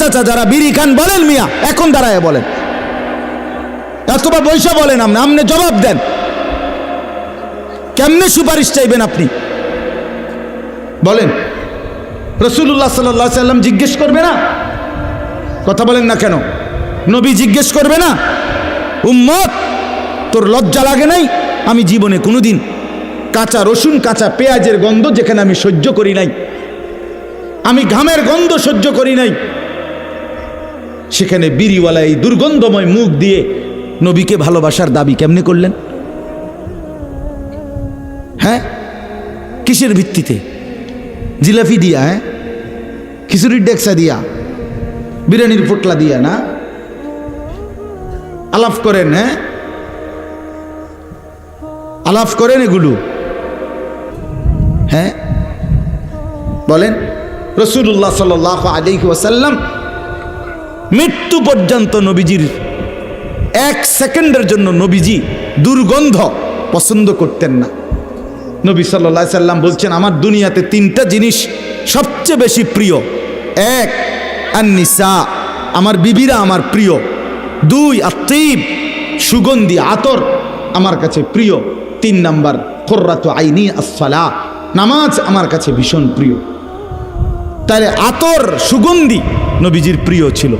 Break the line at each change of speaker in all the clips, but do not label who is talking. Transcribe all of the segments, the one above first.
চাচা, যারা বিড়ি খান বলেন মিয়া, এখন দাঁড়ায় বলেন। অথবা বৈশা বলেন আপনি আপনি জবাব দেন। কেমনে সুপারিশ চাইবেন আপনি? বলেন। রসুল্লাহ সাল্লাহ সাল্লাম জিজ্ঞেস করবে না? কথা বলেন না কেন? নবী জিজ্ঞেস করবে না? উম্মত, তোর লজ্জা লাগে নাই? আমি জীবনে কোনোদিন কাঁচা রসুন, কাঁচা পেঁয়াজের গন্ধ যেখানে আমি সহ্য করি নাই, আমি ঘামের গন্ধ সহ্য করি নাই সেখানে বিড়িওয়ালা এই দুর্গন্ধময় মুখ দিয়ে নবীকে ভালোবাসার দাবি কেমনে করলেন? হ্যাঁ? কিসের ভিত্তিতে? জিলাপি দিয়া হ্যাঁ? খিচুড়ির ডেক্সা দিয়া, বিরিয়ানির পোটলা দিয়া, না? আলাপ করেন হ্যাঁ? আলাপ করেন এগুলো? হ্যাঁ? বলেন, রসুল্লাহ সাল আলী মৃত্যু পর্যন্ত নবীজির এক সেকেন্ডের জন্য নবীজি দুর্গন্ধ পছন্দ করতেন না। নবী সাল্লা সাল্লাম বলছেন, আমার দুনিয়াতে তিনটা জিনিস সবচেয়ে বেশি প্রিয়। এক, আন্নিসা, আমার বিবিরা আমার প্রিয়। দুই আত্মীব সুগন্ধি, আতর আমার কাছে প্রিয়। তিন নাম্বার খোর্রাত আইনি আসফালা নামাজ আমার কাছে ভীষণ প্রিয়। তাহলে আতর, সুগন্ধি নবীজির প্রিয় ছিল।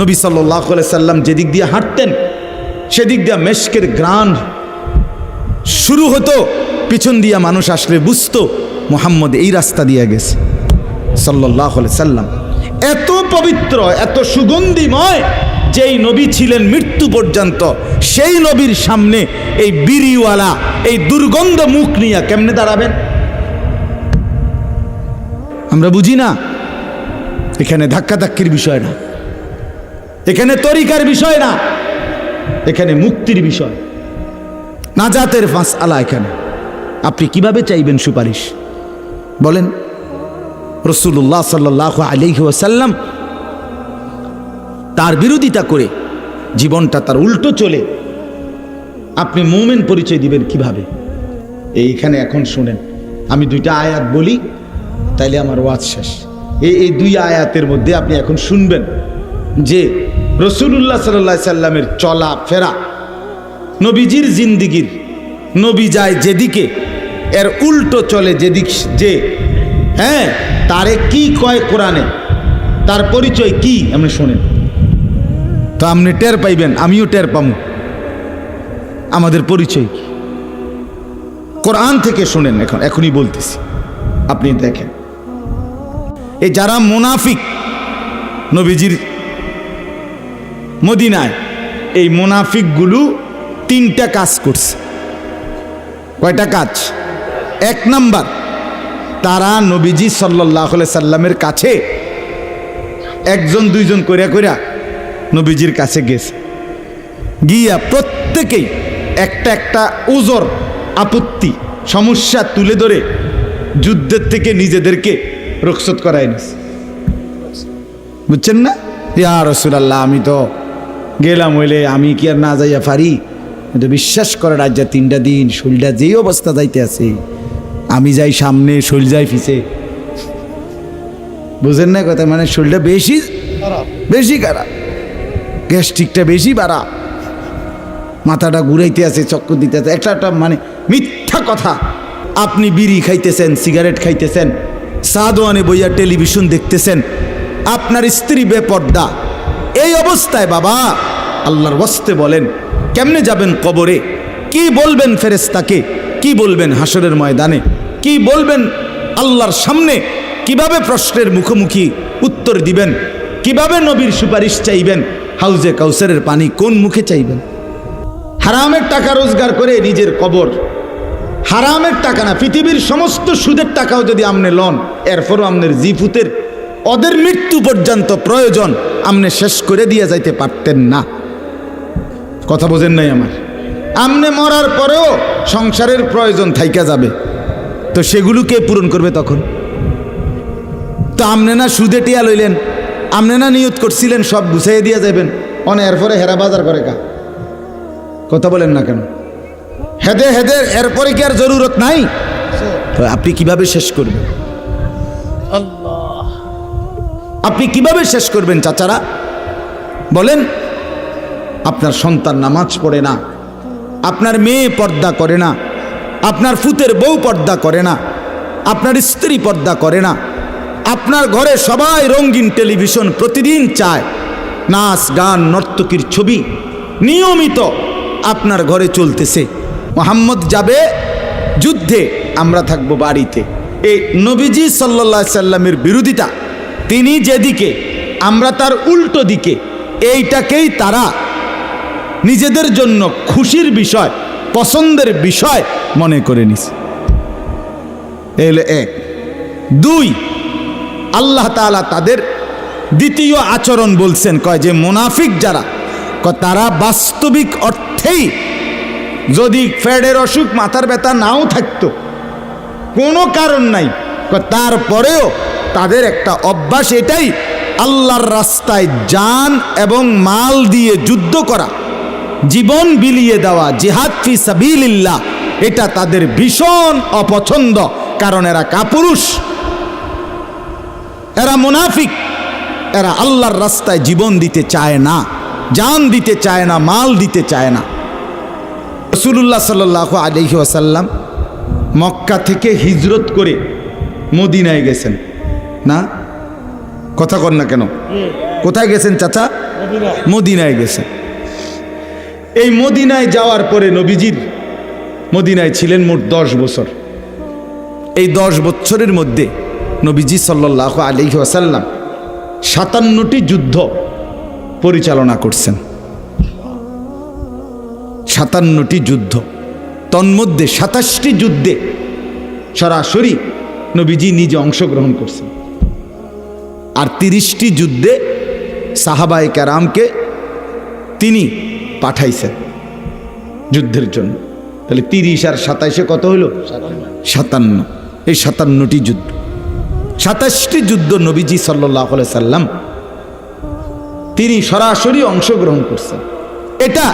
নবী সাল্লাহ সাল্লাম যেদিক দিয়ে হাঁটতেন, সেদিক দিয়ে মেশকের গ্রান শুরু হতো, পিছন দিয়া মানুষ আসলে বুঝতো, মোহাম্মদ এই রাস্তা দিয়ে গেছে। সাল্লাহ সাল্লাম। এত পবিত্র, এত সুগন্ধিময় যেই নবী ছিলেন মৃত্যু পর্যন্ত, সেই নবীর সামনে এই বিড়িওয়ালা, এই দুর্গন্ধ মুখ নিয়ে কেমনে দাঁড়াবেন? আমরা বুঝি না এখানে ধাক্কাধাক্কির বিষয় না। এখানে তরিকার বিষয় না। এখানে মুক্তির বিষয়। নাজাতের ফাঁস আলা এখানে। আপনি কীভাবে চাইবেন সুপারিশ? বলেন রসুল্লাহ সাল্লাহ আলিহি ওয়াসাল্লাম তার বিরোধিতা করে জীবনটা তার উল্টো চলে। আপনি মোমেন পরিচয় দিবেন কীভাবে? এইখানে এখন শুনেন, আমি দুইটা আয়াত বলি, তাইলে আমার ওয়াজ শেষ। এই এই দুই আয়াতের মধ্যে আপনি এখন শুনবেন যে রসুল্লাহ সাল্লা সাল্লামের চলা ফেরা, নবীজির জিন্দিগির, নবী যায় যেদিকে, এর উল্টো চলে যেদিক যে হ্যাঁ তারে কি কয় কোরআনে, তার পরিচয় কি, আপনি শোনেন। তো আপনি টের পাইবেন, আমিও টের পামু। আমাদের পরিচয় কি? কোরআন থেকে শোনেন এখন, এখনই বলতেছি। আপনি দেখেন। এই যারা মোনাফিক নবীজির মদিনায়, এই মোনাফিকগুলো তিনটা কাজ করছে। কয়টা কাজ? এক নাম্বার, তারা নবীজি সাল্লাহ সাল্লামের কাছে একজন, দুইজন করিয়া করিয়া নবীজির কাছে গেছে। গিয়া প্রত্যেকেই একটা একটা ওজর আপত্তি, সমস্যা তুলে ধরে যুদ্ধের থেকে নিজেদেরকে রক্ষত করাই নিস বুঝছেন না? ইয়া রসুলাল্লাহ, আমি তো গেলাম হইলে আমি কি আর না যাইয়া পারি? কিন্তু বিশ্বাস করে রাজ্যা তিনটা দিন শরীরটা যেই অবস্থা যাইতে আছে, আমি যাই সামনে শরীর যাই ফিসে বুঝেন না কথা মানে শরীরটা বেশি বেশি খারাপ। গ্যাস্ট্রিকটা বেশি বাড়া মাথাটা ঘুরাইতে আছে, চক্কর দিতে আছে। একটা একটা মানে মিথ্যা কথা। আপনি বিড়ি খাইতেছেন, সিগারেট খাইতেছেন সাদোয়ানে বইয়া টেলিভিশন দেখতেছেন, আপনার স্ত্রী বেপর্দা। এই অবস্থায় বাবা, আল্লাহর বস্তে বলেন, কেমনে যাবেন কবরে? কি বলবেন ফেরেস্তাকে কি বলবেন হাসরের ময়দানে? কি বলবেন আল্লাহর সামনে? কীভাবে প্রশ্নের মুখোমুখি উত্তর দিবেন? কীভাবে নবীর সুপারিশ চাইবেন? হাউজে কাউসারের পানি কোন মুখে চাইবেন? হারামের টাকা রোজগার করে নিজের কবর হারামের টাকা না, পৃথিবীর সমস্ত সুদের টাকাও যদি আমনে লন, এরপরও আমনের জিফুতের ওদের মৃত্যু পর্যন্ত প্রয়োজন, আমনে শেষ করে দিয়ে যাইতে পারতেন না। কথা বোঝেন নাই আমার? আমনে মরার পরেও সংসারের প্রয়োজন থাইকা যাবে। তো সেগুলো কে পূরণ করবে তখন? তো আমনে না সুদে টিয়া লইলেন, আমনে না নিয়ত করছিলেন, সব গুছাইয়ে দিয়ে যাবেন অন এরপরে হেরা বাজার করে কা? কথা বলেন না কেন? হেদে হেদে এরপরে কি আর জরুরত নাই। আপনি কীভাবে শেষ করবেন? আপনি কীভাবে শেষ করবেন চাচারা? বলেন আপনার সন্তান নামাজ পড়ে না আপনার মেয়ে পর্দা করে না আপনার ফুতের বউ পর্দা করে না আপনার স্ত্রী পর্দা করে না আপনার ঘরে সবাই রঙিন টেলিভিশন প্রতিদিন চায় নাচ গান নর্তকীর ছবি নিয়মিত আপনার ঘরে চলতেছে। মোহাম্মদ যাবে যুদ্ধে, আমরা থাকব বাড়িতে। এই নবীজি সাল্লা সাল্লামের বিরোধিতা, তিনি যেদিকে আমরা তার উল্টো দিকে, এইটাকেই তারা নিজেদের জন্য খুশির বিষয়, পছন্দের বিষয় মনে করে নিস এলো এক। দুই, আল্লাহ তাআলা তাদের দ্বিতীয় আচরণ বলছেন, কয় যে মুনাফিক যারা তারা বাস্তবিক অর্থেই যদি ফ্যাডের অসুখ মাথার ব্যথা নাও থাকতো, কোনো কারণ নাই। তারপরেও তাদের একটা অভ্যাস এটাই, আল্লাহর রাস্তায় যান এবং মাল দিয়ে যুদ্ধ করা, জীবন বিলিয়ে দেওয়া, জিহাদ ফি সাবিলিল্লাহ, এটা তাদের ভীষণ অপছন্দ, কারণ এরা কাপুরুষ। এরা মুনাফিক, এরা আল্লাহর রাস্তায় জীবন দিতে চায় না জান দিতে চায় না, মাল দিতে চায় না। রসুল্লাহ সাল্লাহ আলহি আসাল্লাম মক্কা থেকে হিজরত করে মদিনায় গেছেন। না? কথা কর না কেন? কোথায় গেছেন চাচা? মদিনায়। গেছেন। এই মদিনায় যাওয়ার পরে নবীজির মদিনায় ছিলেন মোট দশ বছর। এই দশ বছরের মধ্যে নবীজি সাল্লাহ আলহি আসাল্লাম সাতান্নটি যুদ্ধ পরিচালনা করছেন। সাতান্নটি যুদ্ধ। তন্মধ্যে সাতাশটি যুদ্ধে সরাসরি নবীজি নিজে অংশগ্রহণ করছেন। আর তিরিশটি যুদ্ধে সাহাবাই ক্যারামকে তিনি পাঠাইছেন যুদ্ধের জন্য। তাহলে তিরিশ আর সাতাইশে কত হলো সাতান্ন। এই সাতান্নটি যুদ্ধ। সাতাশটি যুদ্ধ নবীজি সাল্লাহ সাল্লাম তিনি সরাসরি অংশগ্রহণ করছেন। এটা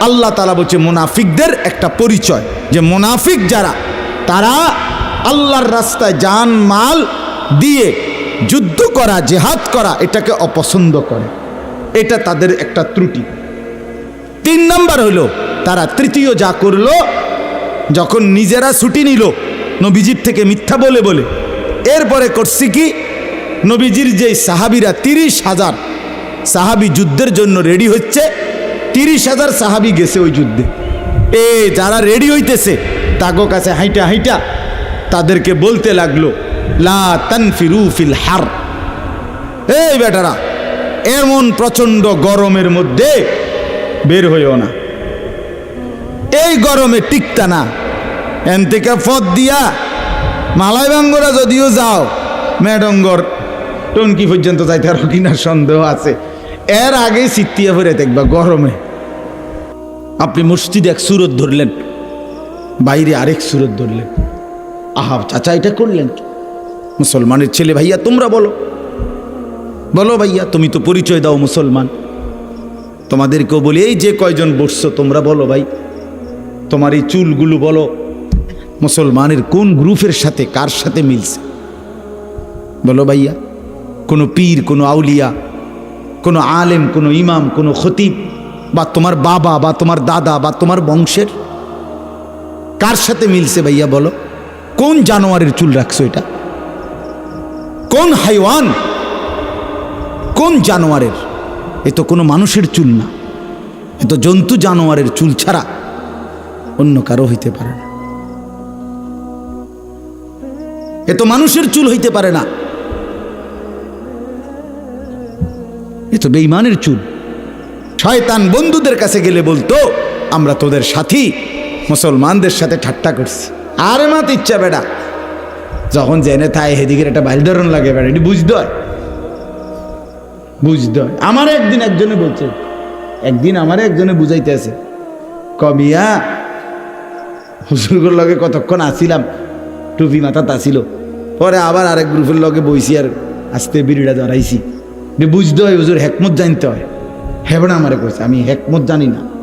আল্লাহ তালা বলছে মুনাফিকদের একটা পরিচয় যে মোনাফিক যারা, তারা আল্লাহর রাস্তায় যান মাল দিয়ে যুদ্ধ করা, জেহাদ করা, এটাকে অপছন্দ করে। এটা তাদের একটা ত্রুটি। তিন নাম্বার হলো, তারা তৃতীয় যা করল, যখন নিজেরা ছুটি নিল, নবীজির থেকে মিথ্যা বলে বলে, এরপরে করছি কি? নবীজির যে সাহাবিরা, তিরিশ হাজার সাহাবি যুদ্ধের জন্য রেডি হচ্ছে তিরিশ হাজার সাহাবি গেছে ওই যুদ্ধে। এ, যারা রেডি হইতেছে তাগো কাছে হাইটা হাইটা, তাদেরকে বলতে লাগল ফিল হার। এই বেটারা, এমন প্রচণ্ড গরমের মধ্যে বের হইও না। এই গরমে টিকতা না। এন থেকে পথ দিয়া মালাইবাঙ্গরা যদিও যাও, মেডঙ্গর টনকি পর্যন্ত যাইতে আরও কিনার সন্দেহ আছে। এর আগে সিটিয়া ভরে দেখবা গরমে। আপনি মসজিদে এক সুরত ধরলেন, বাইরে আরেক সুরত ধরলেন। আহা, চাচা, এটা করলেন? মুসলমানের ছেলে ভাইয়া, তোমরা বলো। বলো ভাইয়া, তুমি তো পরিচয় দাও মুসলমান। তোমাদেরকেও বলি, এই যে কয়জন বসছো, তোমরা বলো ভাই। তোমার এই চুলগুলো বলো, মুসলমানের কোন গ্রুপের সাথে, কার সাথে মিলছে? বলো ভাইয়া, কোনো পীর, কোনো আউলিয়া, কোনো আলেম, কোনো ইমাম, কোনো খতিব বা তোমার বাবা বা তোমার দাদা বা তোমার বংশের কার সাথে মিলছে ভাইয়া বলো? কোন জানোয়ারের চুল রাখছো এটা? কোন হাইওয়ান? কোন জানোয়ারের? এ তো কোনো মানুষের চুল না। এ তো জন্তু জানোয়ারের চুল ছাড়া অন্য কারও হইতে পারে না। এ তো মানুষের চুল হইতে পারে না। এ তো বেইমানের চুল। শয়তান বন্ধুদের কাছে গেলে বলতো, আমরা তোদের সাথী, মুসলমানদের সাথে ঠাট্টা করছি। আর মাত ইচ্ছা বেটা। যখন জেনে থায় হেদিকের একটা বাইল ধরন লাগে বেটা, এটি বুঝতে হয় বুঝতে হয় আমার একদিন একজনে বলছে, একদিন আমার একজনে বুঝাইতে আছে কমিয়া হুজুরগুর লগে কতক্ষণ আসিলাম? টুপি মাথাত আসিল পরে আবার আরেক গ্রুপের লগে বইছি আর আস্তে বিড়িটা ধরাইছি। বুঝতে হয় হুজুর হেকমত জানতে হয়। হেবনা আমারে কইছে, আমি হেকমত জানি না।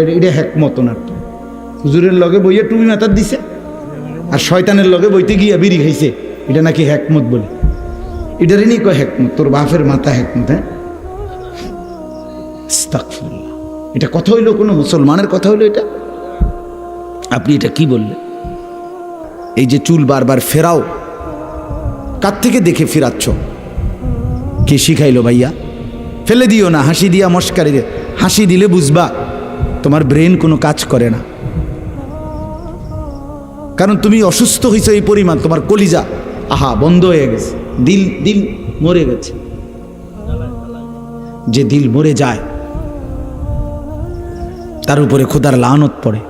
এটা- হেকমত ওনার তো। হুজুরের লগে বইয়ে টুপি মাথার দিছে, আর শয়তানের লগে বইতে গিয়ে বিড়ি খাইছে। এটা নাকি হেকমত বলে। এটারই নি কয় হেকমত? তোর বাপের মাথা হেকমত হ্যাঁ। এটা কথা হইল কোনো মুসলমানের কথা হইল এটা? আপনি এটা কি বললেন? এই যে চুল বারবার ফেরাও, কার থেকে দেখে ফেরাচ্ছ? কে শিখাইলো ভাইয়া? ফেলে দিও না, হাসি দিয়া মস্কারি দে হাসি দিলে বুঝবা, তোমার ব্রেন কোনো কাজ করে না। কারণ তুমি অসুস্থ হয়েছো এই পরিমাণ, তোমার কলিজা, আহা, বন্ধ হয়ে গেছে। দিল দিল মরে গেছে। যে দিল মরে যায়, তার উপরে খোদার লানত পড়ে।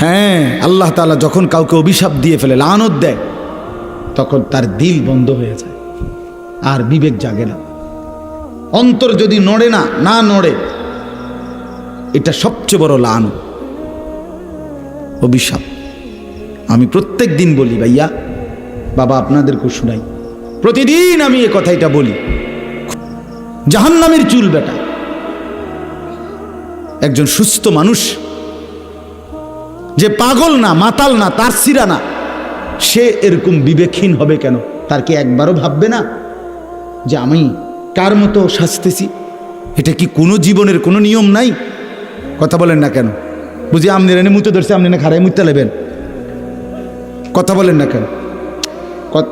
হ্যাঁ আল্লাহ তাআলা যখন কাউকে অভিশাপ দিয়ে ফেলে, লানত দেয়, তখন তার দিল বন্ধ হয়ে যায়। আর বিবেক জাগে না। অন্তর যদি নড়ে না না নড়ে, এটা সবচেয়ে বড় লান অভিশাপ। আমি প্রত্যেক দিন বলি, ভাইয়া, বাবা আপনাদেরকেও শুনাই। প্রতিদিন আমি এ কথাইটা বলি। জাহান্নামের চুল বেটা। একজন সুস্থ মানুষ, যে পাগল না, মাতাল না, তার সিরা না, সে এরকম বিবেকহীন হবে কেন? তার কি একবারও ভাববে না? যে আমি কার মতো সাজতেছি এটা কি কোনো জীবনের কোনো নিয়ম নাই? কথা বলেন না কেন? বুঝি আপনি এনে মুতে ধরছে আপনি না খারাই মুতে নেবেন কথা বলেন না কেন?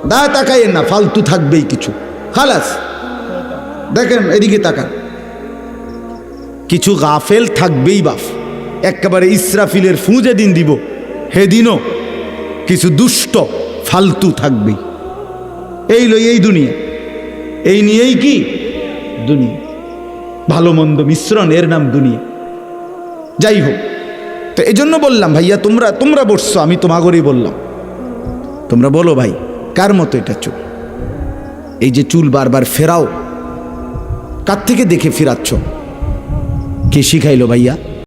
দা তাকাইয়েন না, ফালতু থাকবেই কিছু। খালাস। দেখেন, এদিকে তাকান। কিছু গাফেল থাকবেই বাফ। একেবারে ইসরাফিলের ফু যেদিন দিব হেদিনও কিছু দুষ্ট ফালতু থাকবেই। এই লই এই দুনিয়া। এই নিয়েই কি? দুনিয়া। ভালো মন্দ মিশ্রণ, এর নাম দুনিয়া। যাই হোক, তো এই জন্য বললাম, ভাইয়া, তোমরা তোমরা বসছো, আমি তোমাগরই বললাম। তোমরা বলো ভাই, কার মতো এটা চুল? এই যে চুল বারবার ফেরাও, কার থেকে দেখে ফেরাচ্ছ? কে শিখাইলো ভাইয়া?